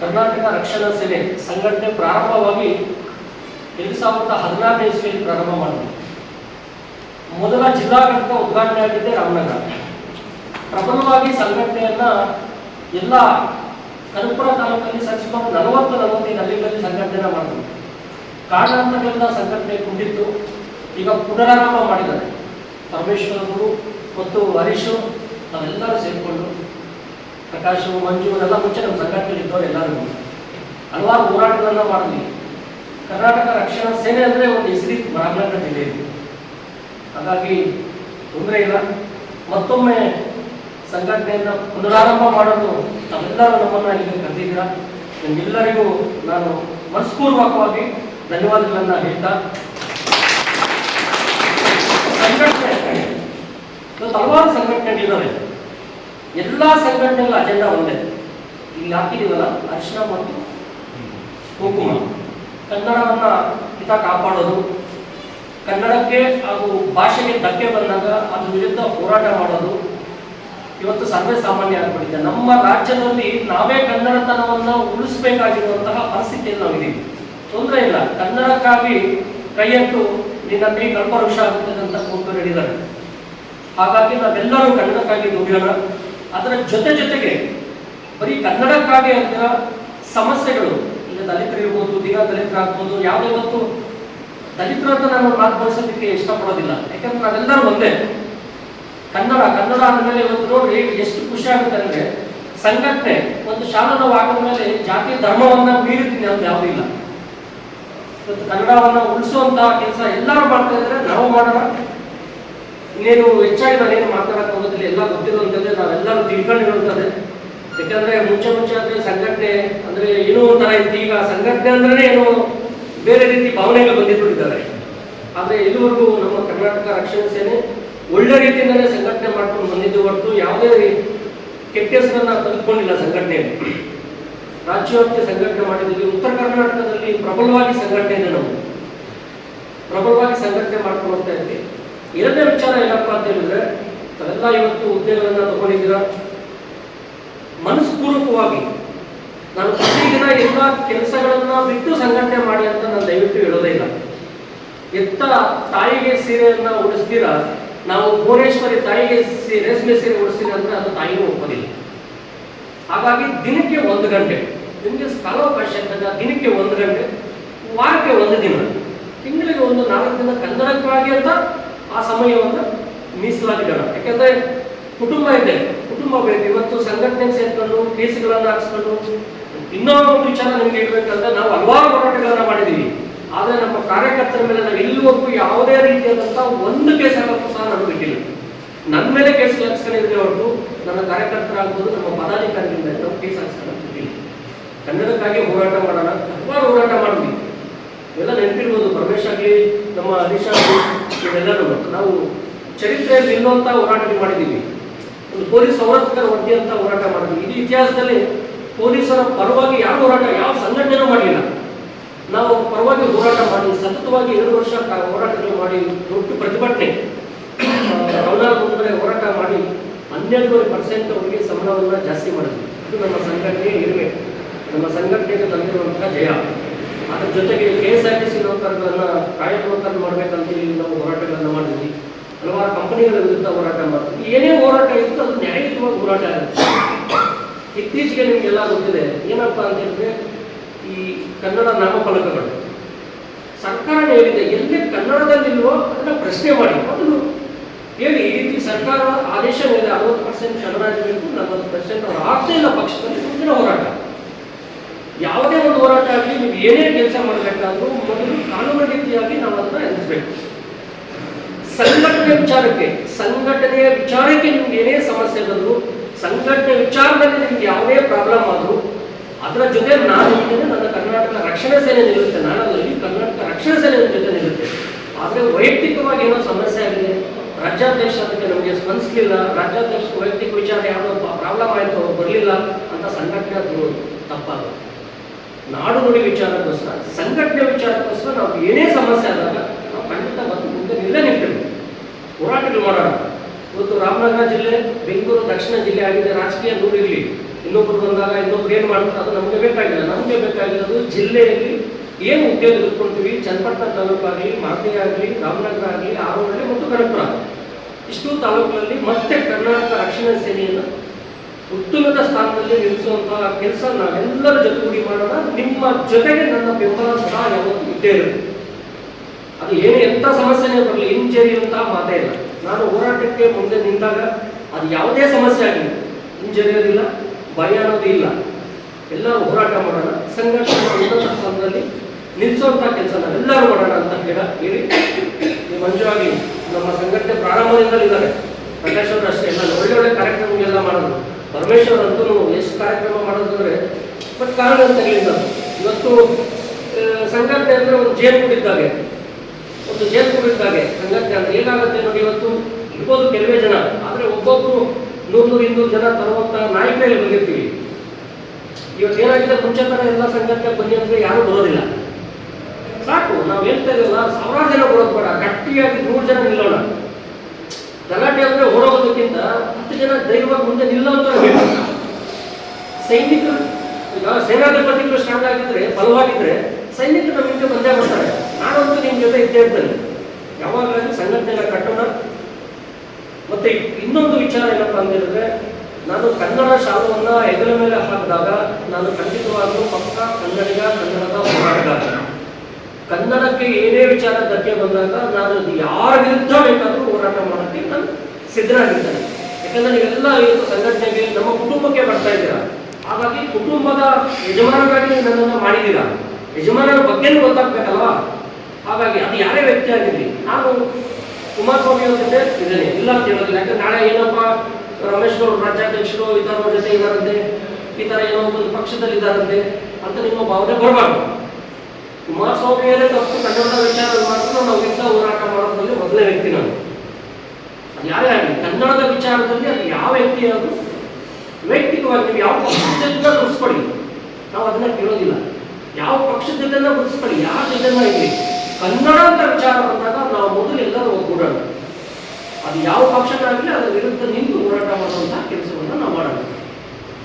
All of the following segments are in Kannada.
ಕರ್ನಾಟಕ ರಕ್ಷಣಾ ಸೇನೆ ಸಂಘಟನೆ ಪ್ರಾರಂಭವಾಗಿ ಎರಡು ಸಾವಿರದ ಹದಿನಾರನೇ ಇಸ್ವಿಯಲ್ಲಿ ಪ್ರಾರಂಭ ಮಾಡಿದೆ ಮೊದಲ ಜಿಲ್ಲಾ ಘಟಕ ಉದ್ಘಾಟನೆ ಆಗಿದ್ದೆ ರಾಮನಗರ. ಪ್ರಬಲವಾಗಿ ಸಂಘಟನೆಯನ್ನ ಎಲ್ಲ ಕನ್ಪುರ ತಾಲೂಕಲ್ಲಿ ಸರಿಸುಮಾರು ನಲವತ್ತು ನಲವತ್ತೈದು ಹಳ್ಳಿಗಳಲ್ಲಿ ಸಂಘಟನೆ ಮಾಡಿದ್ರು. ಕಾರಣಾಂತರಗಳಿಂದ ಸಂಘಟನೆ ಕುಂದಿತ್ತು ಈಗ ಪುನರಾರಂಭ ಮಾಡಿದ್ದಾರೆ. ಪರಮೇಶ್ವರ ಗುರು ಮತ್ತು ಹರೀಶ್ ನಾವೆಲ್ಲರೂ ಸೇರಿಕೊಂಡು ಪ್ರಕಾಶು ಮಂಜು ಎಲ್ಲ ಮುಂಚೆ ನಮ್ಮ ಸಂಘಟನೆಯಲ್ಲಿ ಇದ್ದವರು ಎಲ್ಲರೂ. ಹಲವಾರು ಹೋರಾಟಗಳನ್ನು ಮಾಡಿದ್ವಿ. ಕರ್ನಾಟಕ ರಕ್ಷಣಾ ಸೇನೆ ಅಂದರೆ ಒಂದು ಹೆಸರಿತ್ತು ರಾಮನಗರ ಜಿಲ್ಲೆಯಲ್ಲಿ. ಹಾಗಾಗಿ ತೊಂದರೆ ಇಲ್ಲ. ಮತ್ತೊಮ್ಮೆ ಸಂಘಟನೆಯನ್ನು ಪುನರಾರಂಭ ಮಾಡಲು ತಾವೆಲ್ಲರೂ ನಮ್ಮನ್ನು ಇಲ್ಲಿ ಕರೆದಿದ್ದೀರಾ? ನಿಮ್ಮೆಲ್ಲರಿಗೂ ನಾನು ಮನಸ್ಪೂರ್ವಕವಾಗಿ ಧನ್ಯವಾದಗಳನ್ನು ಹೇಳ್ತಾ ಸಂಘಟನೆ. ಇವತ್ತು ಹಲವಾರು ಸಂಘಟನೆಗಳಿದ್ದಾವೆ. ಎಲ್ಲ ಸಂಘಟನೆಗಳ ಅಜೆಂಡಾ ಒಂದೇ. ಇಲ್ಲಿ ಹಾಕಿದೀವಲ್ಲ ಅರಿಶಿನ ಮತ್ತು ಕುಂಕುಮ. ಕನ್ನಡವನ್ನ ಹಿತ ಕಾಪಾಡೋದು. ಕನ್ನಡಕ್ಕೆ ಹಾಗೂ ಭಾಷೆಗೆ ಧಕ್ಕೆ ಬಂದಾಗ ಅದ್ರ ವಿರುದ್ಧ ಹೋರಾಟ ಮಾಡೋದು. ಇವತ್ತು ಸರ್ವೇ ಸಾಮಾನ್ಯ ಆಗ್ಬಿಟ್ಟಿದೆ. ನಮ್ಮ ರಾಜ್ಯದಲ್ಲಿ ನಾವೇ ಕನ್ನಡತನವನ್ನು ಉಳಿಸಬೇಕಾಗಿರುವಂತಹ ಪರಿಸ್ಥಿತಿಯಲ್ಲಿ ನಾವಿದ್ದೀವಿ. ತೊಂದರೆ ಇಲ್ಲ. ಕನ್ನಡಕ್ಕಾಗಿ ಕೈಯಟ್ಟು ನಿನ್ನ ಕೈ ಕಲ್ಪವೃಕ್ಷ ಆಗುತ್ತದೆ ಅಂತ ಕೂತು ಹೇಳಿದ್ದಾರೆ ಹಾಗಾಗಿ ನಾವೆಲ್ಲರೂ ಕನ್ನಡಕ್ಕಾಗಿ ದುಡಿಯೋಣ. ಅದರ ಜೊತೆ ಜೊತೆಗೆ ಬರೀ ಕನ್ನಡಕ್ಕಾಗಿ ಅಂತ ಸಮಸ್ಯೆಗಳು, ಈಗ ದಲಿತರಿರ್ಬೋದು ದಿಗ ದಲಿತರಾಗ್ಬೋದು, ಯಾವುದೇ ಮತ್ತು ದಲಿತರ ಅಂತ ನಾನು ಮಾತು ಬಳಸೋದಕ್ಕೆ ಇಷ್ಟಪಡೋದಿಲ್ಲ. ಯಾಕಂದ್ರೆ ನಾವೆಲ್ಲರೂ ಒಂದೇ. ಕನ್ನಡ ಕನ್ನಡ ಅಂದಮೇಲೆ ಇವತ್ತು ನೋಡಿ ಎಷ್ಟು ಖುಷಿ ಆಗುತ್ತೆ ಅಂದ್ರೆ ಸಂಘಟನೆ, ಒಂದು ಶಾಲನ ಹಾಕಿದ ಮೇಲೆ ಜಾತಿ ಧರ್ಮವನ್ನ ಮೀರಿದ್ದೀನಿ ಅಂತ ಯಾವುದೂ ಇಲ್ಲ. ಇವತ್ತು ಕನ್ನಡವನ್ನ ಉಳಿಸುವಂತಹ ಕೆಲಸ ಎಲ್ಲರೂ ಮಾಡ್ತಾ ಇದ್ರೆ ನಾವು ಮಾಡೋಣ. ಇನ್ನೇನು ಹೆಚ್ಚಾಗಿ ನಾನೇನು ಮಾತಾಡಕ್ಕೆ ಹೋಗೋದಿಲ್ಲ ಎಲ್ಲ ಗೊತ್ತಿರುವಂಥದ್ದೇ ನಾವೆಲ್ಲರೂ ತಿಳ್ಕೊಂಡಿರುವಂಥದ್ದೇ ಯಾಕಂದ್ರೆ ಮುಂಚೆ ಮುಂಚೆ ಅಂದ್ರೆ ಸಂಘಟನೆ ಅಂದ್ರೆ ಏನೋ ಒಂಥರ ಇತ್ತು. ಈಗ ಸಂಘಟನೆ ಅಂದ್ರೆ ಏನೋ ಬೇರೆ ರೀತಿ ಭಾವನೆಗಳು ಬಂದಿಟ್ಬಿಟ್ಟಿದ್ದಾರೆ ಆದ್ರೆ ಇಲ್ಲಿವರೆಗೂ ನಮ್ಮ ಕರ್ನಾಟಕ ರಕ್ಷಣಾ ಸೇನೆ ಒಳ್ಳೆ ರೀತಿಯಿಂದಲೇ ಸಂಘಟನೆ ಮಾಡ್ಕೊಂಡು ಬಂದಿದ್ದು ಹೊರತು ಯಾವುದೇ ಕೆಟ್ಟ ಹೆಸರನ್ನ ತಂದುಕೊಂಡಿಲ್ಲ ಸಂಘಟನೆಯಲ್ಲಿ. ರಾಜ್ಯವ್ಯಾಪ್ತಿ ಸಂಘಟನೆ ಮಾಡಿದ್ದೀವಿ ಉತ್ತರ ಕರ್ನಾಟಕದಲ್ಲಿ ಪ್ರಬಲವಾಗಿ ಸಂಘಟನೆ ಇದೆ ನಾವು ಪ್ರಬಲವಾಗಿ ಸಂಘಟನೆ ಮಾಡ್ಕೊಳ್ತಾ ಇದ್ವಿ ಎರಡನೇ ವಿಚಾರ ಏನಪ್ಪ ಅಂತ ಹೇಳಿದ್ರೆ ತಾವೆಲ್ಲ ಇವತ್ತು ಹುದ್ದೆಗಳನ್ನ ತಗೊಂಡಿದ್ದೀರಾ? ಮನಸ್ಪೂರ್ವಕವಾಗಿ ನಾನು ಪ್ರತಿದಿನ ಎಲ್ಲ ಕೆಲಸಗಳನ್ನ ಬಿಟ್ಟು ಸಂಘಟನೆ ಮಾಡಿ ಅಂತ ನಾನು ದಯವಿಟ್ಟು ಹೇಳೋದೇ ಇಲ್ಲ. ಎತ್ತ ತಾಯಿಗೆ ಸೀರೆಯನ್ನ ಉಡಿಸ್ತೀರಾ? ನಾವು ಭುವನೇಶ್ವರಿ ತಾಯಿಗೆ ರೇಷ್ಮೆ ಸೀರೆ ಉಡಿಸ್ತೀರ ಅಂದ್ರೆ ಅದು ತಾಯಿನೂ ಒಪ್ಪೋದಿಲ್ಲ. ಹಾಗಾಗಿ ದಿನಕ್ಕೆ ಒಂದು ಗಂಟೆ, ನಿಮಗೆ ಸ್ಥಳಾವಕಾಶ ದಿನಕ್ಕೆ ಒಂದು ಗಂಟೆ, ವಾರಕ್ಕೆ ಒಂದು ದಿನ, ತಿಂಗಳಿಗೆ ಒಂದು ನಾಲ್ಕು ದಿನ ಕನ್ನಡಕ್ಕಾಗಿ ಅಂತ ಆ ಸಮಯವನ್ನು ಮೀಸಲಾಗಿಡೋಣ ಯಾಕಂದ್ರೆ ಕುಟುಂಬ ಇದೆ, ಕುಟುಂಬ ಬೇಕು. ಇವತ್ತು ಸಂಘಟನೆಗೆ ಸೇರ್ಕೊಂಡು ಕೇಸುಗಳನ್ನು ಹಾಕಿಸ್ಕೊಂಡು ಇನ್ನೂ ಒಂದು ವಿಚಾರ ನಿಮ್ಗೆ ಹೇಳ್ಬೇಕಂದ್ರೆ ನಾವು ಹಲವಾರು ಹೋರಾಟಗಳನ್ನು ಮಾಡಿದ್ದೀವಿ. ಆದರೆ ನಮ್ಮ ಕಾರ್ಯಕರ್ತರ ಮೇಲೆ ನಾವು ಇಲ್ಲಿವರೆಗೂ ಯಾವುದೇ ರೀತಿಯಾದಂತಹ ಒಂದು ಕೇಸ್ ಹಾಕೋಕ್ಕೂ ಸಹ ನಾನು ಬಿಟ್ಟಿಲ್ಲ. ನನ್ನ ಮೇಲೆ ಕೇಸ್ ಹಾಕ್ಸ್ಕೊಂಡಿದ್ರೆ ಹೊರತು ನನ್ನ ಕಾರ್ಯಕರ್ತರಾಗ್ಬೋದು, ನಮ್ಮ ಪದಾಧಿಕಾರಿಗಳಿಂದ ನಾವು ಕೇಸ್ ಹಾಕ್ಸ್ಕೊಂಡು ಬಿಟ್ಟಿಲ್ಲ. ಕನ್ನಡಕ್ಕಾಗಿ ಹೋರಾಟ ಮಾಡೋಣ. ಹಲವಾರು ಹೋರಾಟ ಮಾಡಿದ್ವಿ. ಎಲ್ಲ ನೆನಪಿರ್ಬೋದು. ಪರಮೇಶ್ ಆಗಲಿ, ನಮ್ಮ ಹರೀಶ್ ಆಗಲಿ ಇವೆಲ್ಲರೂ ನಾವು ಚರಿತ್ರೆಯಲ್ಲಿ ನಿಲ್ಲುವಂಥ ಹೋರಾಟ ಮಾಡಿದ್ದೀವಿ. ಒಂದು ಪೊಲೀಸ್ ಸೌರತ್ಕರ ಒಡ್ಡಿ ಅಂತ ಹೋರಾಟ ಮಾಡಿದ್ವಿ. ಇದು ಇತಿಹಾಸದಲ್ಲಿ ಪೊಲೀಸರ ಪರವಾಗಿ ಯಾವ ಹೋರಾಟ, ಯಾವ ಸಂಘಟನೆನೂ ಮಾಡಲಿಲ್ಲ. ನಾವು ಪರವಾಗಿ ಹೋರಾಟ ಮಾಡಿ, ಸತತವಾಗಿ ಎರಡು ವರ್ಷ ಹೋರಾಟಗಳು ಮಾಡಿ, ದೊಡ್ಡ ಪ್ರತಿಭಟನೆ. ರೌನಾರ್ ಮುಂದೆ ಹೋರಾಟ ಮಾಡಿ ಹನ್ನೆರಡೂವರೆ ಪರ್ಸೆಂಟ್ ಅವರಿಗೆ ಸಂಬಳವನ್ನು ಜಾಸ್ತಿ ಮಾಡಿದ್ವಿ. ಇದು ನಮ್ಮ ಸಂಘಟನೆ ಇರಬೇಕು ನಮ್ಮ ಸಂಘಟನೆಗೆ ತಂದಿರುವಂತಹ ಜಯ. ಅದ್ರ ಜೊತೆಗೆ K S R T C ನೌಕರರನ್ನ ಕಾಯಕ ಮಾಡ್ಬೇಕಂತೇಳಿ ನಾವು ಹೋರಾಟಗಳನ್ನ ಮಾಡಿದ್ವಿ. ಹಲವಾರು ಕಂಪನಿಗಳ ವಿರುದ್ಧ ಹೋರಾಟ ಮಾಡ್ತೀವಿ. ಏನೇ ಹೋರಾಟ ಇತ್ತು ಅದು ನ್ಯಾಯಯುತವಾಗಿ ಹೋರಾಟ ಆಗುತ್ತೆ. ಇತ್ತೀಚೆಗೆ ನಿಮಗೆಲ್ಲ ಗೊತ್ತಿದೆ, ಏನಪ್ಪ ಅಂತ ಹೇಳಿದ್ರೆ ಈ ಕನ್ನಡ ನಾಮಫಲಕಗಳು. ಸರ್ಕಾರ ಹೇಳಿದೆ, ಎಲ್ಲಿ ಕನ್ನಡದಲ್ಲಿಲ್ವೋ ಅದನ್ನ ಪ್ರಶ್ನೆ ಮಾಡಿ. ಮೊದಲು ಹೇಳಿ, ಈ ರೀತಿ ಸರ್ಕಾರ ಆದೇಶ ಮೇಲೆ ಅರವತ್ತು ಪರ್ಸೆಂಟ್ ಕನ್ನಡ ಇರಬೇಕು ನಲವತ್ತು ಪರ್ಸೆಂಟ್ ಅವ್ರು ಆಗ್ತಾ ಇಲ್ಲ ಪಕ್ಷದಲ್ಲಿ, ಮುಂದಿನ ಹೋರಾಟ. ಯಾವುದೇ ಒಂದು ಹೋರಾಟ ಆಗಲಿ, ನೀವು ಏನೇ ಕೆಲಸ ಮಾಡಬೇಕಾದ್ರೂ ಮೊದಲು ಕಾನೂನು ರೀತಿಯಾಗಿ ನಾವು ಅದನ್ನ ಎದುರಿಸಬೇಕು. ಸಂಘಟನೆ ವಿಚಾರಕ್ಕೆ, ಸಂಘಟನೆಯ ವಿಚಾರಕ್ಕೆ ನಿಮ್ಗೆ ಏನೇ ಸಮಸ್ಯೆ ಬಂದ್ರು, ಸಂಘಟನೆ ವಿಚಾರದಲ್ಲಿ ನಿಮ್ಗೆ ಯಾವುದೇ ಪ್ರಾಬ್ಲಮ್ ಆದರೂ, ಅದರ ಜೊತೆ ನಾನು ಇದ್ದೇನೆ ನನ್ನ ಕರ್ನಾಟಕ ರಕ್ಷಣಾ ಸೇನೆ ನಿಲ್ಲುತ್ತೆ. ನಾನು ಅದರಲ್ಲಿ ಕರ್ನಾಟಕ ರಕ್ಷಣಾ ಸೇನೆ ಜೊತೆ ನಿಲ್ಲುತ್ತೆ. ಆದರೆ ವೈಯಕ್ತಿಕವಾಗಿ ಏನೋ ಸಮಸ್ಯೆ ಆಗಿದೆ. ರಾಜ್ಯಾಧ್ಯಕ್ಷ ಅದಕ್ಕೆ ನಮಗೆ ಸ್ಪಂದಿಸಲಿಲ್ಲ. ರಾಜ್ಯಾಧ್ಯಕ್ಷ ವೈಯಕ್ತಿಕ ವಿಚಾರ ಯಾವುದೋ ಪ್ರಾಬ್ಲಮ್ ಆಯಿತು ಬರಲಿಲ್ಲ ಅಂತ ಸಂಘಟನೆ ಅದು ತಪ್ಪಾಗ ನಾಡು ನುಡಿ ವಿಚಾರಕ್ಕೋಸ್ಕರ, ಸಂಘಟನೆ ವಿಚಾರಕ್ಕೋಸ್ಕರ ನಾವು ಏನೇ ಸಮಸ್ಯೆ ಆದಾಗ ನಾವು ಖಂಡಿತ ಬಂದು ಮುಂದೆ ನಿಲ್ಲೇ ನಿಲ್ತೇವೆ ಹೋರಾಟಗಳು ಮಾಡೋಣ. ಇವತ್ತು ರಾಮನಗರ ಜಿಲ್ಲೆ, ಬೆಂಗಳೂರು ದಕ್ಷಿಣ ಜಿಲ್ಲೆ ಆಗಿದೆ, ರಾಜಕೀಯ ದೂರಿರಲಿ ಇನ್ನೊಬ್ರು ಬಂದಾಗ ಇನ್ನೊಬ್ರು ಏನು ಮಾಡ್ತಾರೆ, ಅದು ನಮಗೆ ಬೇಕಾಗಿಲ್ಲ. ನಮಗೆ ಬೇಕಾಗಿರೋದು ಜಿಲ್ಲೆಯಲ್ಲಿ ಏನು ಉದ್ಯೋಗ ಇಟ್ಕೊಳ್ತೀವಿ ಚನ್ನಪಟ್ಟಣ ತಾಲೂಕು ಆಗಲಿ ಆಗಲಿ, ರಾಮನಗರ ಆಗಲಿ ಆರೋಹಳ್ಳಿ ಮತ್ತು ಕನಕಪುರ ಇಷ್ಟು ತಾಲೂಕುಗಳಲ್ಲಿ ಮತ್ತೆ ಕರ್ನಾಟಕ ರಕ್ಷಣಾ ಸೇನೆಯನ್ನು ಉತ್ತುಂಗದ ಸ್ಥಾನದಲ್ಲಿ ನಿಲ್ಲಿಸುವಂತಹ ಕೆಲಸ ನಾವೆಲ್ಲರ ಜೊತೆಗೂಡಿ ಮಾಡೋಣ. ನಿಮ್ಮ ಜೊತೆಗೆ ನನ್ನ ಬೆಂಬಲ ಸಹ ಯಾವತ್ತು ಇದ್ದೇ ಇರುತ್ತೆ ಅದು ಏನು ಎಂಥ ಸಮಸ್ಯೆನೇ ಬರಲಿ ಹಿಂಜರಿಯುವಂತಹ ಮಾತೇ ಇಲ್ಲ. ನಾನು ಹೋರಾಟಕ್ಕೆ ಮುಂದೆ ನಿಂತಾಗ ಅದು ಯಾವುದೇ ಸಮಸ್ಯೆ ಆಗಲಿ ಹಿಂಜರಿಯೋದಿಲ್ಲ ಭಯ ಅನ್ನೋದು ಇಲ್ಲ. ಎಲ್ಲರೂ ಹೋರಾಟ ಮಾಡೋಣ. ಸಂಘಟನೆ ಉನ್ನತ ಸ್ಥಾನದಲ್ಲಿ ನಿಲ್ಲಿಸುವಂಥ ಕೆಲಸ ನಾವೆಲ್ಲರೂ ಮಾಡೋಣ ಅಂತ ಹೇಳ, ಹೇಳಿ. ಮಂಜು ನಮ್ಮ ಸಂಘಟನೆ ಪ್ರಾರಂಭದಿಂದಲೂ ಇದ್ದಾರೆ. ಪ್ರಕಾಶ್ ಅಷ್ಟೇ, ನಾನು ಒಳ್ಳೆ ಒಳ್ಳೆ ಕಾರ್ಯಕ್ರಮಗಳೆಲ್ಲ ಮಾಡೋದು. ಪರಮೇಶ್ವರ್ ಅಂತೂ ಎಷ್ಟು ಕಾರ್ಯಕ್ರಮ ಮಾಡೋದಂದ್ರೆ ಬಟ್ ಕಾರಣ ಅಂತ ಹೇಳಿಲ್ಲ ಇವತ್ತು ಸಂಘಟನೆ ಅಂದರೆ ಒಂದು ಜೇನು ಕುಡಿದ್ದಾಗೆ ಒಂದು ಜೇನು ಇದ್ದಾಗೆ ಸಂಘಟನೆ ಅಂದರೆ ಏನಾಗುತ್ತೆ ನೋಡಿ ಇವತ್ತು? ಇರ್ಬೋದು ಕೆಲವೇ ಜನ, ಆದರೆ ಒಬ್ಬೊಬ್ಬರು ನೂರು ನೂರು ಇನ್ನೂರು ಜನ ತರುವಂಥ ನಾಯಿ ಮೇಲೆ ಬಂದಿರ್ತೀವಿ. ಇವತ್ತು ಏನಾಗಿದೆ? ಮುಂಚೆ ಥರ ಎಲ್ಲ ಸಂಘಟನೆ ಬನ್ನಿ ಅಂದರೆ ಯಾರೂ ಬರೋದಿಲ್ಲ. ಸಾಕು, ನಾವು ಹೇಳ್ತಾ ಇದೀವಲ್ಲ, ಸಾವಿರಾರು ಜನ ಬರೋದು ಬೇಡ. ಗಟ್ಟಿಯಾಗಿ ನೂರು ಜನ ನಿಲ್ಲೋಣ. ಗಲಾಟೆ ಅಂದ್ರೆ ಓಡೋಗೋದಕ್ಕಿಂತ ಹತ್ತು ಜನ ಧೈರ್ಯವಾಗಿ ಮುಂದೆ ನಿಲ್ಲೋದು ಸೈನಿಕರು, ಈಗ ಸೇನಾಧಿಪತಿಗಳು ಸ್ಟ್ರಾಂಗ್ ಆಗಿದ್ರೆ, ಬಲವಾಗಿದ್ರೆ ಸೈನಿಕರು ನಮ್ಮ ಹಿಂದೆ ಬಂದೇ ಬರ್ತಾರೆ. ನಾನಂತೂ ನಿಮ್ಮ ಜೊತೆ ಇದ್ದೇ ಇರ್ತೇನೆ. ಯಾವಾಗಲೂ ಸಂಘಟನೆ ಕಟ್ಟೋಣ. ಮತ್ತೆ ಇನ್ನೊಂದು ವಿಚಾರ ಏನಪ್ಪ ಅಂತ ಹೇಳಿದ್ರೆ, ನಾನು ಕನ್ನಡ ಶಾಲವನ್ನ ಹೆಗಲ ಮೇಲೆ ಹಾಕಿದಾಗ ನಾನು ಖಂಡಿತವಾಗ್ಲೂ ಪಕ್ಕ ಕನ್ನಡಿಗ, ಕನ್ನಡದ ಹೋರಾಟಗಾರ. ಕನ್ನಡಕ್ಕೆ ಏನೇ ವಿಚಾರ ಧಕ್ಕೆ ಬಂದಾಗ ನಾನು ಯಾರ ವಿರುದ್ಧ ಬೇಕಾದರೂ ಹೋರಾಟ ಮಾಡೋಕ್ಕೆ ನಾನು ಸಿದ್ಧರಾಗಿದ್ದೇನೆ. ಯಾಕಂದ್ರೆ ನೀವೆಲ್ಲ ಇವತ್ತು ಸಂಘಟನೆಗೆ ನಮ್ಮ ಕುಟುಂಬಕ್ಕೆ ಬರ್ತಾ ಇದ್ದೀರಾ? ಹಾಗಾಗಿ ಕುಟುಂಬದ ಯಜಮಾನರಾಗಿ ನನ್ನನ್ನು ಮಾಡಿದ್ದೀರಾ? ಯಜಮಾನರ ಬಗ್ಗೆನೂ ಗೊತ್ತಾಗ್ಬೇಕಲ್ವಾ? ಹಾಗಾಗಿ ಅದು ಯಾರೇ ವ್ಯಕ್ತಿ ಆಗಿರಲಿ, ನಾನು ಕುಮಾರಸ್ವಾಮಿ ಅವ್ರ ಜೊತೆ ಇದ್ದೇನೆ. ಇಲ್ಲ ಅಂತ ಹೇಳೋದಿಲ್ಲ. ಯಾಕಂದ್ರೆ ನಾಳೆ ಏನಪ್ಪ ರಮೇಶ್ ಅವರು ರಾಜ್ಯಾಧ್ಯಕ್ಷರು ಈ ಜೊತೆ ಇದ್ದಾರಂತೆ, ಈ ಥರ ಏನೋ ಒಂದು ಪಕ್ಷದಲ್ಲಿ ಇದ್ದಾರಂತೆ ಅಂತ ನಿಮ್ಮ ಭಾವನೆ ಬರಬಾರ್ದು. ಕುಮಾರಸ್ವಾಮಿಯವರೇ ತಪ್ಪು ಕನ್ನಡದ ವಿಚಾರ ಮಾತ್ರ ನಾವು ಯುದ್ಧ ಹೋರಾಟ ಮಾಡೋದ್ರಲ್ಲಿ ಮೊದಲೇ ವ್ಯಕ್ತಿ ನಾನು. ಅದು ಯಾರೇ ಆಗಲಿ, ಕನ್ನಡದ ವಿಚಾರದಲ್ಲಿ ಅದು ಯಾವ ವ್ಯಕ್ತಿ ಆದರೂ ವೈಯಕ್ತಿಕವಾಗಿ ನೀವು ಯಾವ ಪಕ್ಷದಿಂದ ಗುರುಸ್ಕೊಳ್ಳಿ ನಾವು ಅದನ್ನ ಕೇಳೋದಿಲ್ಲ. ಯಾವ ಪಕ್ಷದ ಜೊತೆನ ಗುರುಸ್ಕೊಳ್ಳಿ ಯಾರ ಜೊತೆನ ಇರಲಿ. ಕನ್ನಡ ಅಂತ ವಿಚಾರ ಬಂದಾಗ ನಾವು ಮೊದಲು ಎಲ್ಲರೂ ಒಗ್ಗೂಡೋಣ. ಅದು ಯಾವ ಪಕ್ಷಕ್ಕಾಗಲಿ ಅದರ ವಿರುದ್ಧ ನಿಂತು ಹೋರಾಟ ಮಾಡುವಂತಹ ಕೆಲಸವನ್ನು ನಾವು ಮಾಡೋಣ.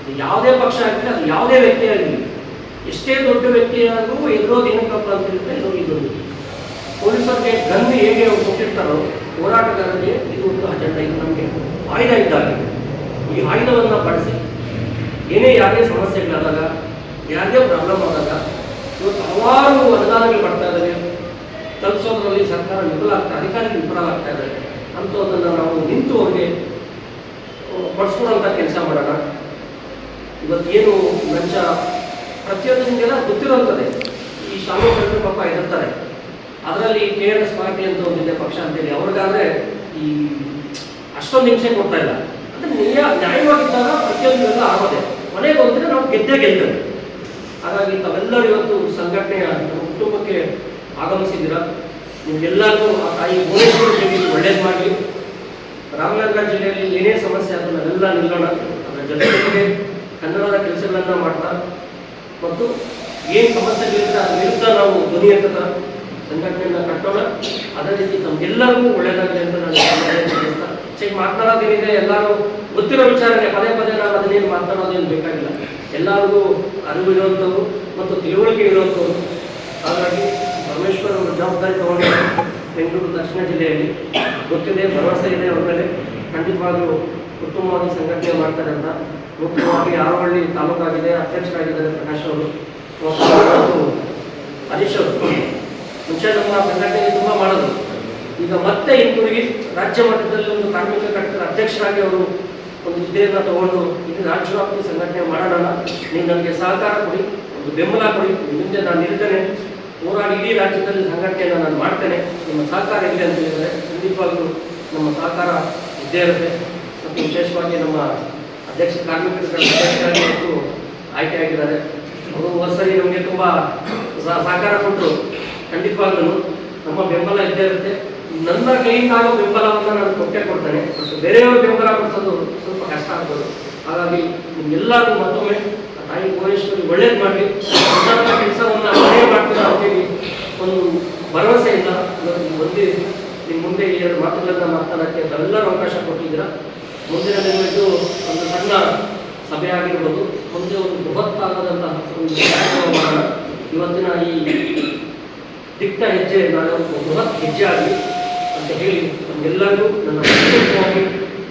ಅದು ಯಾವುದೇ ಪಕ್ಷ ಆಗಲಿ, ಅದು ಯಾವುದೇ ವ್ಯಕ್ತಿ ಆಗಲಿ ಎಷ್ಟೇ ದೊಡ್ಡ ವ್ಯಕ್ತಿಯಾದರೂ ಎದುರೋದು ಏನಕ್ಕಪ್ಪ ಅಂತ ಹೇಳಿದ್ರೆ ಇದು ಇದು. ಪೊಲೀಸರಿಗೆ ಗನ್ ಹೇಗೆ ಅವ್ರು ಕೊಟ್ಟಿರ್ತಾರೋ, ಹೋರಾಟಗಾರರಿಗೆ ಇದು ಒಂದು ಅಜೆಂಡ, ಇದು ನಮಗೆ ಆಯುಧ ಇದ್ದಾಗ. ಈ ಆಯುಧವನ್ನು ಬಳಸಿ. ಏನೇ ಯಾರೇ ಸಮಸ್ಯೆಗಳಾದಾಗ ಯಾವುದೇ ಪ್ರಾಬ್ಲಮ್ ಆದಾಗ ಇವತ್ತು ಹಲವಾರು ಅನುದಾನಗಳು ಬರ್ತಾ ಇದ್ದಾರೆ ತಲುಪಿಸೋದ್ರಲ್ಲಿ ಸರ್ಕಾರ ವಿಫಲ ಆಗ್ತಾ, ಅಧಿಕಾರಿಗಳು ವಿಫಲ ಆಗ್ತಾ ಇದ್ದಾರೆ. ಅಂಥದ್ದನ್ನು ನಾವು ನಿಂತು ಅವ್ರಿಗೆ ಪಡಿಸ್ಕೊಡೋಂಥ ಕೆಲಸ ಮಾಡೋಣ. ಇವತ್ತೇನು ಲಂಚ ಪ್ರತಿಯೊಂದು ನಿಮಗೆಲ್ಲ ಗೊತ್ತಿರೋಂಥದ್ದೇ ಈ ಶಾಮಿಗಳು ಪಾಪ ಇರ್ತಾರೆ ಅದರಲ್ಲಿ ಕೆ ಆರ್ ಎಸ್ ಪಾರ್ಟಿ ಅಂತ ಒಂದಿದೆ ಪಕ್ಷ ಅಂತೇಳಿ. ಅವ್ರಿಗಾದ್ರೆ ಈ ಅಷ್ಟೊಂದು ಹಿಂಸೆ ಕೊಡ್ತಾ ಇಲ್ಲ. ಅಂದ್ರೆ ನ್ಯಾಯ, ನ್ಯಾಯವಾಗಿದ್ದಾಗ ಪ್ರತಿಯೊಂದು ಆಗೋದೆ. ಕೊನೆಗೆ ಹೋಗಿದ್ರೆ ನಾವು ಗೆದ್ದೇ ಗೆಲ್ತೇವೆ. ಹಾಗಾಗಿ ತಾವೆಲ್ಲರೂ ಇವತ್ತು ಸಂಘಟನೆಯ ಕುಟುಂಬಕ್ಕೆ ಆಗಮಿಸಿದ್ದೀರಾ? ನಿಮ್ಗೆಲ್ಲರಿಗೂ ಆ ತಾಯಿ ಭುವನೇಶ್ವರಿ ಒಳ್ಳೇದು ಮಾಡಿ ರಾಮನಗರ ಜಿಲ್ಲೆಯಲ್ಲಿ ಏನೇ ಸಮಸ್ಯೆ ಆದರೂ ನಾವೆಲ್ಲ ನಿಲ್ಲೋಣ. ಅದರ ಜೊತೆ ಜೊತೆಗೆ ಕನ್ನಡದ ಕೆಲಸಗಳನ್ನ ಮಾಡ್ತಾ ಮತ್ತು ಏನು ಸಮಸ್ಯೆಗಳಿದ್ರೆ ಅದ್ರ ವಿರುದ್ಧ ನಾವು ಧ್ವನಿ ಎತ್ತದ ಸಂಘಟನೆಯನ್ನ ಕಟ್ಟೋಣ. ಅದೇ ರೀತಿ ನಮ್ಗೆಲ್ಲರಿಗೂ ಒಳ್ಳೇದಾಗಲಿ ಅಂತ ನಾನು ಚೆಕ್ ಮಾತನಾಡೋದೇನಿದೆ? ಎಲ್ಲರೂ ಗೊತ್ತಿರೋ ವಿಚಾರಕ್ಕೆ ಪದೇ ಪದೇ ನಾವು ಅದನ್ನೇನು ಮಾತನಾಡೋದೇನು ಬೇಕಾಗಿಲ್ಲ. ಎಲ್ಲರಿಗೂ ಅರಿವು ಇರುವಂಥವ್ರು ಮತ್ತು ತಿಳುವಳಿಕೆ ಇರುವಂಥವ್ರು. ಹಾಗಾಗಿ ಪರಮೇಶ್ವರ್ ಜವಾಬ್ದಾರಿ ತಗೊಂಡು ಬೆಂಗಳೂರು ದಕ್ಷಿಣ ಜಿಲ್ಲೆಯಲ್ಲಿ ಗೊತ್ತಿದೆ, ಭರವಸೆ ಇದೆ ಅವ್ರ ಮೇಲೆ. ಖಂಡಿತವಾಗ್ಲೂ ಉತ್ತಮವಾಗಿ ಸಂಘಟನೆ ಮಾಡ್ತಾರೆ ಅಂತ ಮುಖ್ಯವಾಗಿ ಆರವಳ್ಳಿ ತಾಲೂಕಾಗಿದೆ, ಅಧ್ಯಕ್ಷರಾಗಿದ್ದಾರೆ ಪ್ರಕಾಶ್ ಅವರು. ಹರೀಶ್ ಅವರು. ಮುಂಚೆ ನಮ್ಮ ಸಂಘಟನೆಗೆ ತುಂಬ ಮಾಡೋದು. ಈಗ ಮತ್ತೆ ಹಿಂತಿರುಗಿ ರಾಜ್ಯ ಮಟ್ಟದಲ್ಲಿ ಒಂದು ಕಾರ್ಮಿಕ ಘಟಕದ ಅಧ್ಯಕ್ಷರಾಗಿ ಅವರು ಒಂದು ಹುದ್ದೆಯನ್ನು ತಗೊಂಡು ಇದು ರಾಜ್ಯವ್ಯಾಪ್ತಿ ಸಂಘಟನೆ ಮಾಡೋಣ. ನೀವು ನನಗೆ ಸಹಕಾರ ಕೊಡಿ, ಒಂದು ಬೆಂಬಲ ಕೊಡಿ ಮುಂದೆ ನಾನು ಇರ್ತೇನೆ ಹೋರಾಡಿ ಇಡೀ ರಾಜ್ಯದಲ್ಲಿ ಸಂಘಟನೆಯನ್ನು ನಾನು ಮಾಡ್ತೇನೆ. ನಿಮ್ಮ ಸಹಕಾರ ಇದೆ ಅಂತ ಹೇಳಿದರೆ ಖಂಡಿತವಾಗ್ಲೂ ನಮ್ಮ ಸಹಕಾರ ಇದ್ದೇ ಇರುತ್ತೆ. ಮತ್ತು ವಿಶೇಷವಾಗಿ ನಮ್ಮ ಅಧ್ಯಕ್ಷ ಕಾರ್ಮಿಕರ ಆಯ್ಕೆ ಆಯ್ಕೆಯಾಗಿದ್ದಾರೆ. ಅವರು ಸರಿ ನಮಗೆ ತುಂಬ ಸಹ- ಸಹಕಾರ ಕೊಟ್ಟರು ಖಂಡಿತವಾಗ್ಲೂ ನಮ್ಮ ಬೆಂಬಲ ಇದ್ದೇ ಇರುತ್ತೆ. ನನ್ನ ಕೈಯಿಂದ ಆಗೋ ಬೆಂಬಲವನ್ನು ನಾನು ಕೊಟ್ಟೆ ಕೊಡ್ತೇನೆ. ಮತ್ತು ಬೇರೆಯವ್ರ ಬೆಂಬಲ ಕೊಡ್ಸೋದು ಸ್ವಲ್ಪ ಕಷ್ಟ ಆಗ್ಬೋದು. ಹಾಗಾಗಿ ನಿಮ್ಗೆಲ್ಲರಿಗೂ ಮತ್ತೊಮ್ಮೆ ತಾಯಿ ಭುವನೇಶ್ವರಿ ಒಳ್ಳೇದು ಮಾಡಲಿ. ಕೆಲಸವನ್ನು ಅವರೇ ಮಾಡ್ತೀರಾ ಅಂತೇಳಿ ಒಂದು ಭರವಸೆ ಇಲ್ಲ. ಇವತ್ತು ಒಂದೇ ನಿಮ್ಮ ಮುಂದೆ ಎರಡು ಮಾತುಗಳನ್ನ ಮಾತನಾಡಕ್ಕೆ ಅವೆಲ್ಲರೂ ಅವಕಾಶ ಕೊಟ್ಟಿದ್ದೀರಾ. ಮುಂದಿನ ದಿನವಿದ್ದು ಒಂದು ಸಣ್ಣ ಸಭೆ ಆಗಿರ್ಬೋದು. ಮುಂದೆ ಒಂದು ಬೃಹತ್ ಆಗದಂತಹ ಒಂದು ಮಾಡೋಣ. ಇವತ್ತಿನ ಈ ದಿಟ್ಟ ಹೆಜ್ಜೆ, ನಾನು ಒಂದು ಬೃಹತ್ ಹೆಜ್ಜೆ ಆಗಲಿ ಅಂತ ಹೇಳಿ ನಮಗೆಲ್ಲರಿಗೂ ನನ್ನ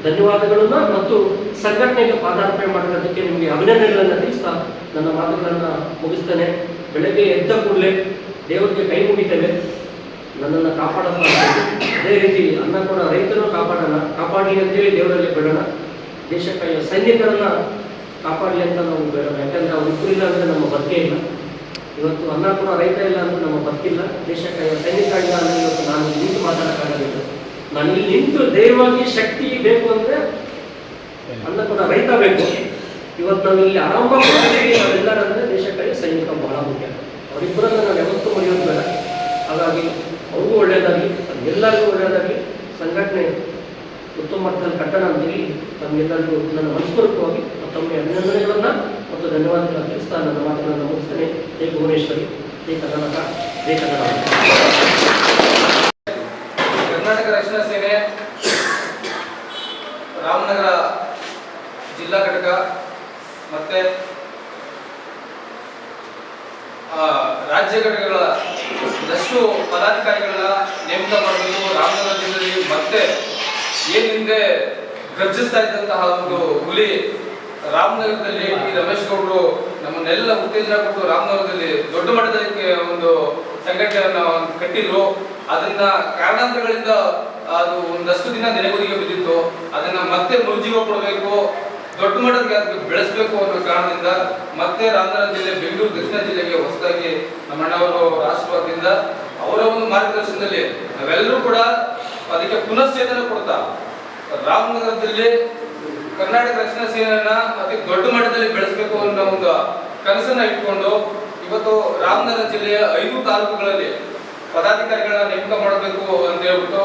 ಧನ್ಯವಾದಗಳನ್ನು ಮತ್ತು ಸಂಘಟನೆಗೆ ಪಾದಾರ್ಪಣೆ ಮಾಡಿರೋದಕ್ಕೆ ನಿಮಗೆ ಅಭಿನಂದನೆಗಳನ್ನು ತಿಳಿಸ್ತಾ ನನ್ನ ಮಾತುಗಳನ್ನು ಮುಗಿಸ್ತೇನೆ. ಬೆಳಗ್ಗೆ ಎದ್ದ ಕೂಡಲೇ ದೇವರಿಗೆ ಕೈ ಮುಗಿತೇವೆ. ನನ್ನನ್ನು ಕಾಪಾಡಪ್ಪ. ಅದೇ ರೀತಿ ಅನ್ನ ಕೂಡ ರೈತರು ಕಾಪಾಡೋಣ ಕಾಪಾಡಿ ಅಂತೇಳಿ ದೇವರಲ್ಲಿ ಬೇಡೋಣ ದೇಶಕ್ಕಾಗಿ ಸೈನಿಕರನ್ನ ಕಾಪಾಡಲಿ ಅಂತ ನಾವು ಬೇಡೋಣ ಯಾಕಂದ್ರೆ ಅವ್ರು ಇಲ್ಲ ಅಂದರೆ ನಮ್ಮ ಬದುಕೇ ಇಲ್ಲ. ಇವತ್ತು ಅನ್ನ ಕೂಡ ರೈತ ಇಲ್ಲ ಅಂದ್ರೆ ನಮ್ಮ ಬದುಕಿಲ್ಲ. ದೇಶಕ್ಕಾಗಿ ಸೈನಿಕ ಇಲ್ಲ ಅಂದ್ರೆ ಇವತ್ತು ನಾನು ನಿಂತು ಮಾತಾಡೋಕ್ಕಾಗಲಿಲ್ಲ ನಾನು ಇಲ್ಲಿ ನಿಂತು ಧೈರ್ಯವಾಗಿ ಶಕ್ತಿ ಬೇಕು ಅಂದರೆ ಅನ್ನ ಕೂಡ ರೈತ ಬೇಕು. ಇವತ್ತು ನಾವು ಇಲ್ಲಿ ಆರಂಭ ನಾವೆಲ್ಲರಂದ್ರೆ ದೇಶಕ್ಕಾಗಿ ಸೈನಿಕ ಬಹಳ ಮುಖ್ಯ. ಅವರಿಬ್ಬರನ್ನ ನಾವು ಯಾವತ್ತೂ ಮರೆಯೋದು ಬೇಡ. ಹಾಗಾಗಿ ಅವ್ರಿಗೂ ಒಳ್ಳೆಯದಾಗಲಿ ಎಲ್ಲರಿಗೂ ಒಳ್ಳೆಯದಾಗಲಿ ಸಂಘಟನೆ ಉತ್ತಮ ಮಟ್ಟದಲ್ಲಿ ಕಟ್ಟಣ ಅಂತೀವಿ ತಮಗೆಲ್ಲರಿಗೂ ನನ್ನ ಮನಸ್ಪೂರ್ವಕವಾಗಿ ಮತ್ತೊಮ್ಮೆ ಅಭಿನಂದನೆಗಳನ್ನು ಮತ್ತು ಧನ್ಯವಾದಗಳನ್ನು ತಿಳಿಸ್ತಾ ನನ್ನ ಮಾತುಗಳನ್ನು ಮುಗಿಸ್ತೇನೆ. ಜೈ ಭುವನೇಶ್ವರಿ, ಜೈ ಕರ್ನಾಟಕ, ಜೈ ಕನ್ನಡ. ಕರ್ನಾಟಕ ರಕ್ಷಣಾ ಸೇನೆ ರಾಮನಗರ ಜಿಲ್ಲಾ ಘಟಕ ಮತ್ತೆ ಆ, ರಾಜ್ಯ ಘಟಕಗಳ ಒಂದಷ್ಟು ಪದಾಧಿಕಾರಿಗಳನ್ನ ನೇಮಕ ಮಾಡಬೇಕು ರಾಮನಗರ ಜಿಲ್ಲೆಯಲ್ಲಿ ಮತ್ತೆ ಏನ್ ಹಿಂದೆ ಗರ್ಜಿಸ್ತಾ ಇದ್ದಂತಹ ಒಂದು ಹುಲಿ ರಾಮನಗರದಲ್ಲಿ ಈ ರಮೇಶ್ ಗೌಡರು ನಮ್ಮನ್ನೆಲ್ಲ ಉತ್ತೇಜನ ಕೊಟ್ಟು ರಾಮನಗರದಲ್ಲಿ ದೊಡ್ಡ ಮಟ್ಟದಲ್ಲಿ ಒಂದು ಸಂಘಟನೆಯನ್ನ ಕಟ್ಟಿದ್ರು. ಅದನ್ನ ಕಾರಣಾಂತರಗಳಿಂದ ಅದು ಒಂದಷ್ಟು ದಿನ ನೆನೆಗುದಿಗೆ ಬಿದ್ದಿತ್ತು. ಅದನ್ನ ಮತ್ತೆ ಮರುಜೀವ ಕೊಡಬೇಕು, ದೊಡ್ಡ ಮಟ್ಟಕ್ಕೆ ಅದಕ್ಕೆ ಬೆಳೆಸಬೇಕು ಅನ್ನೋ ಕಾರಣದಿಂದ ಮತ್ತೆ ರಾಮನಗರ ಜಿಲ್ಲೆ ಬೆಂಗಳೂರು ದಕ್ಷಿಣ ಜಿಲ್ಲೆಗೆ ಹೊಸದಾಗಿ ನಮ್ಮಣ್ಣವರು ರಾಷ್ಟ್ರವಾದದಿಂದ ಅವರ ಒಂದು ಮಾರ್ಗದರ್ಶನದಲ್ಲಿ ನಾವೆಲ್ಲರೂ ಕೂಡ ಅದಕ್ಕೆ ಪುನಶ್ಚೇತನ ಕೊಡ್ತಾ, ರಾಮನಗರದಲ್ಲಿ ಕರ್ನಾಟಕ ರಕ್ಷಣಾ ಸೇನೆಯನ್ನ ಅತಿ ದೊಡ್ಡ ಮಟ್ಟದಲ್ಲಿ ಬೆಳೆಸಬೇಕು ಅನ್ನೋ ಒಂದು ಕನಸನ್ನ ಇಟ್ಕೊಂಡು ಇವತ್ತು ರಾಮನಗರ ಜಿಲ್ಲೆಯ ಐದು ತಾಲೂಕುಗಳಲ್ಲಿ ಪದಾಧಿಕಾರಿಗಳನ್ನ ನೇಮಕ ಮಾಡಬೇಕು ಅಂತ ಹೇಳ್ಬಿಟ್ಟು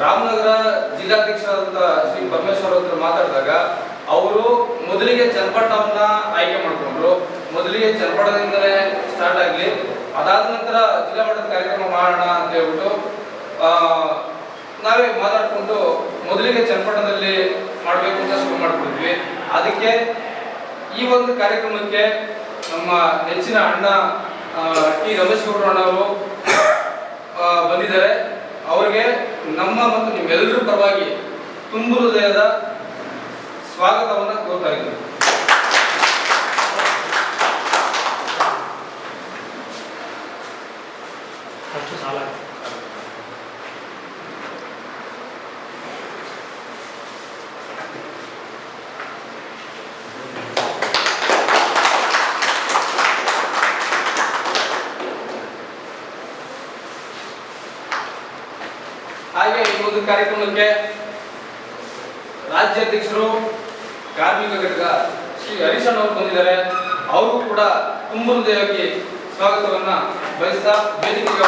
ರಾಮನಗರ ಜಿಲ್ಲಾಧ್ಯಕ್ಷರಾದಂತ ಶ್ರೀ ಪರಮೇಶ್ವರ್ ಹತ್ರ ಮಾತಾಡಿದಾಗ ಅವರು ಮೊದಲಿಗೆ ಚನ್ನಪಟ್ಟಣವನ್ನ ಆಯ್ಕೆ ಮಾಡ್ಕೊಂಡ್ರು. ಮೊದಲಿಗೆ ಚನ್ನಪಟ್ಟಣದಿಂದಲೇ ಸ್ಟಾರ್ಟ್ ಆಗಲಿ, ಅದಾದ ನಂತರ ಜಿಲ್ಲಾ ಮಟ್ಟದ ಕಾರ್ಯಕ್ರಮ ಮಾಡೋಣ ಅಂತ ಹೇಳ್ಬಿಟ್ಟು ನಾವೇ ಮಾತಾಡ್ಕೊಂಡು ಮೊದಲಿಗೆ ಚನ್ನಪಟ್ಟಣದಲ್ಲಿ ಮಾಡಬೇಕು ಅಂತ ಶುರು ಮಾಡ್ಕೊಂಡಿದ್ವಿ ಅದಕ್ಕೆ ಈ ಒಂದು ಕಾರ್ಯಕ್ರಮಕ್ಕೆ ನಮ್ಮ ನೆಚ್ಚಿನ ಅಣ್ಣ ಟಿ ರಮೇಶ್ ಗೌಡ ಅಣ್ಣವರು ಬಂದಿದ್ದಾರೆ. ಅವರಿಗೆ ನಮ್ಮ ಮತ್ತು ನಿಮ್ಮೆಲ್ಲರೂ ಪರವಾಗಿ ತುಂಬು ಹೃದಯದ ಸ್ವಾಗತವನ್ನು ಕೋರ್ತಾ ಇದ್ದೀವಿ ಅಷ್ಟು ಸಾಲ ಹಾಗೆ ಕಾರ್ಯಕ್ರಮಕ್ಕೆ ರಾಜ್ಯಾಧ್ಯಕ್ಷರು ಕಾರ್ಮಿಕ ಘಟಕ ಶ್ರೀ ಹರೀಶನ್ ಅವರು ಬಂದಿದ್ದಾರೆ. ಅವರು ಕೂಡ ತುಂಬು ಹೃದಯವಾಗಿ ಸ್ವಾಗತವನ್ನ ಬಯಸ್ತಾ ವೇದಿಕೆಗೆ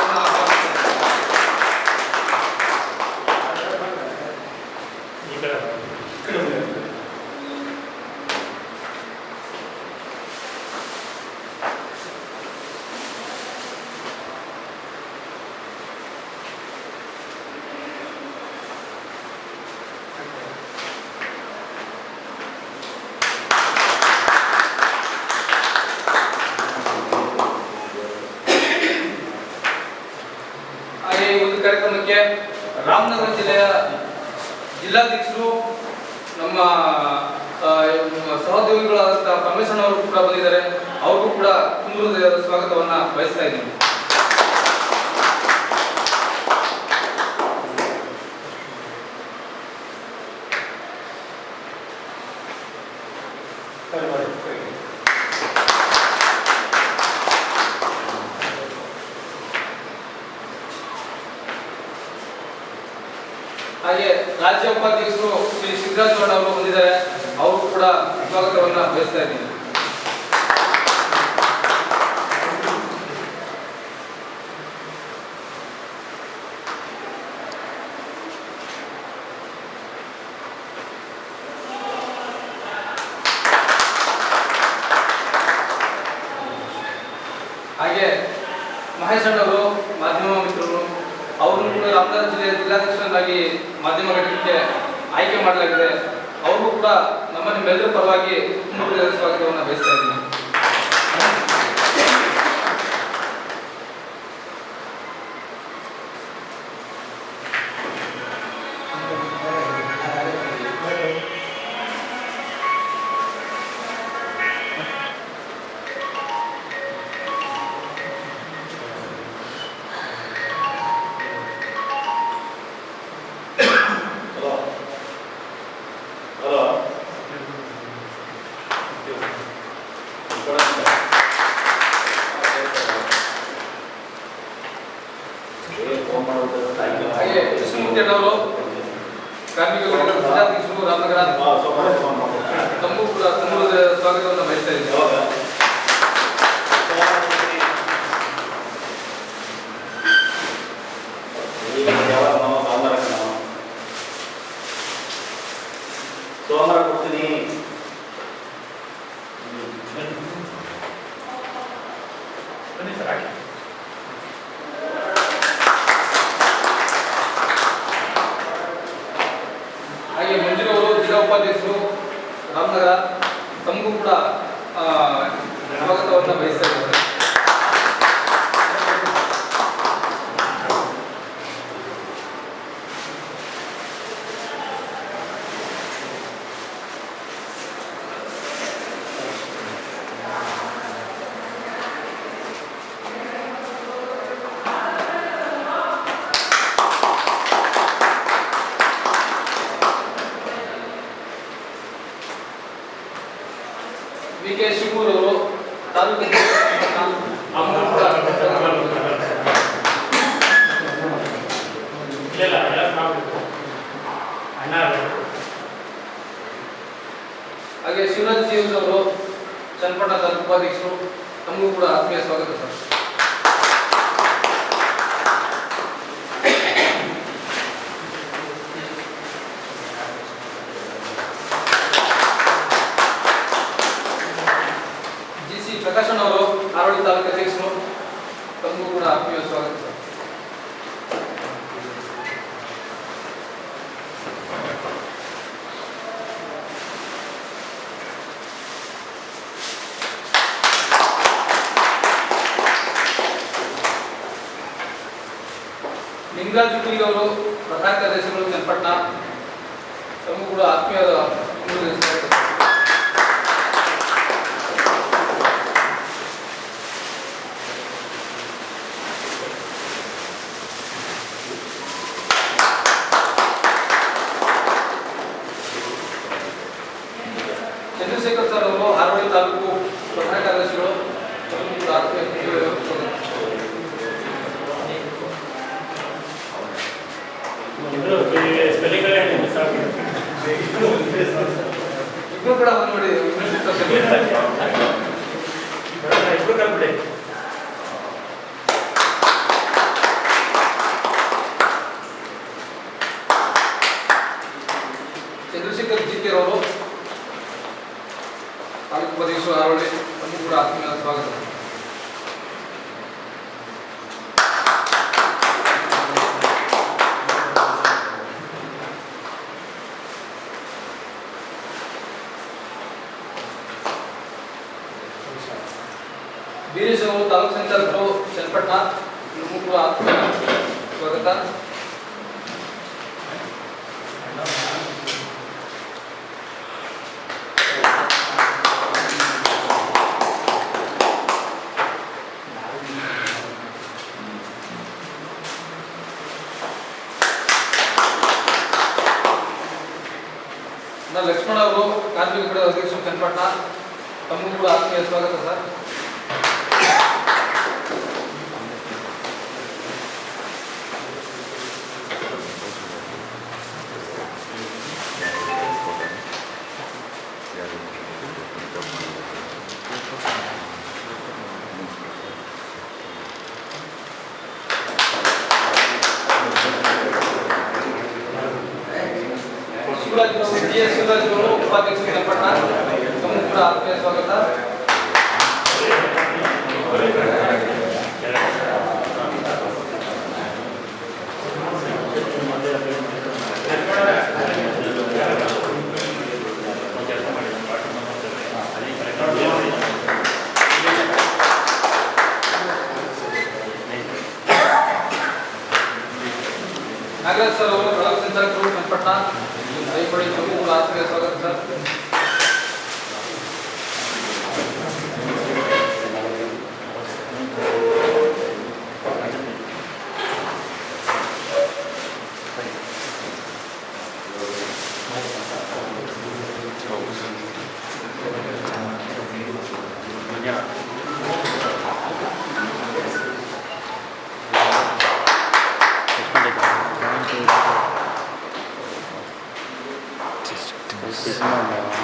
ಮಾಧ್ಯಮ ಮಿತ್ರರು, ಅವರು ಕೂಡ ರಾಮನಗರ ಜಿಲ್ಲೆಯ ಜಿಲ್ಲಾಧ್ಯಕ್ಷರಾಗಿ ಮಾಧ್ಯಮ ಘಟಕಕ್ಕೆ ಆಯ್ಕೆ ಮಾಡಲಾಗಿದೆ. ಅವರು ಕೂಡ ನಮ್ಮನ್ನು ಮೆಲ್ಲೂ ಪರವಾಗಿ ಸ್ವಾಗತವನ್ನು ಬಯಸ್ತಾ ಇದ್ದೀನಿ ಹಾಗೆ ಕೃಷ್ಣಮೂರ್ತಿ ಅಣ್ಣವರು ಕಾರ್ಮಿಕರು ಸುಜಾತಿ ಸುರು ರಾಮನಗರ ತಮ್ಮೂ ಕೂಡ ತಮ್ಮ ಸ್ವಾಗತವನ್ನು ಬಯಸ್ತಾ ಇದ್ದೀವಿ ಸೋಮರ ನಾಗರಾಜ್ ಸರ್ ಅವರು ಬೆಳಗ್ಗೆ ಸಂಚಾಲಕರು ತಮಗೂ ಕೂಡ ಆತ್ಮೀಯ ಸ್ವಾಗತ ಸರ್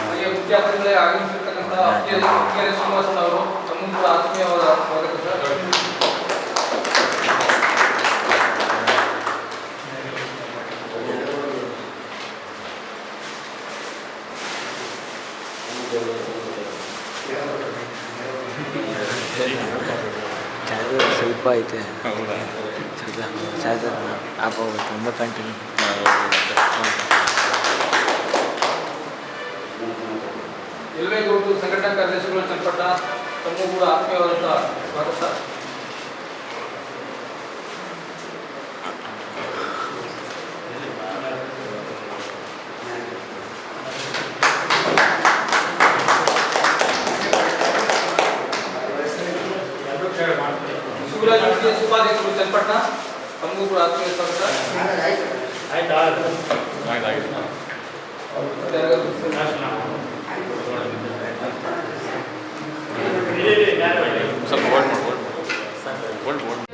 ಹಾಗೆ ಮುಖ್ಯ ಅತಿಥಿಗಳೇ ಆಗಮಿಸಿರ್ತಕ್ಕಂಥ ಕೆ ಕೆ ಶ್ರೀನಿವಾಸನ್ ಅವರು ತಮಗೂ ಕೂಡ ಆತ್ಮೀಯವಾದ ಸ್ವಾಗತ ಸರ್ ಚಾರ್ಜರ್ ಸ್ವಲ್ಪ ಐತೆ. ಚಾರ್ಜರ್ ಆಫ್ ಒಂದು ಕಂಟಿನ್ಯೂ ಗುರುತು ಸಂಘಟನಾ ಕಾರ್ಯದರ್ಶಿಗಳು ಚನ್ನಪಟ್ಟಣ ತಮಗೂ ಕೂಡ ಆತ್ಮೀಯವಾದಂಥ ಸ್ವಾಗತ ಎರಡು ಶೇರ್ ಮಾಡ್ತೀವಿ ಶಿವರಾಜ್ ಉಡುಪಿ ಉಪಾಧ್ಯಕ್ಷರು ಚನ್ನಪಟ್ಟಣ ತಮಗೂ ಕೂಡ ಆತ್ಮೀಯ ಸ್ವಾಗತ ಆಯ್ತಾ ಮತ್ತೆ ಯಾರಿಗಾದ್ರು ನ್ಯಾಷನಲ್ Hold, hold, hold.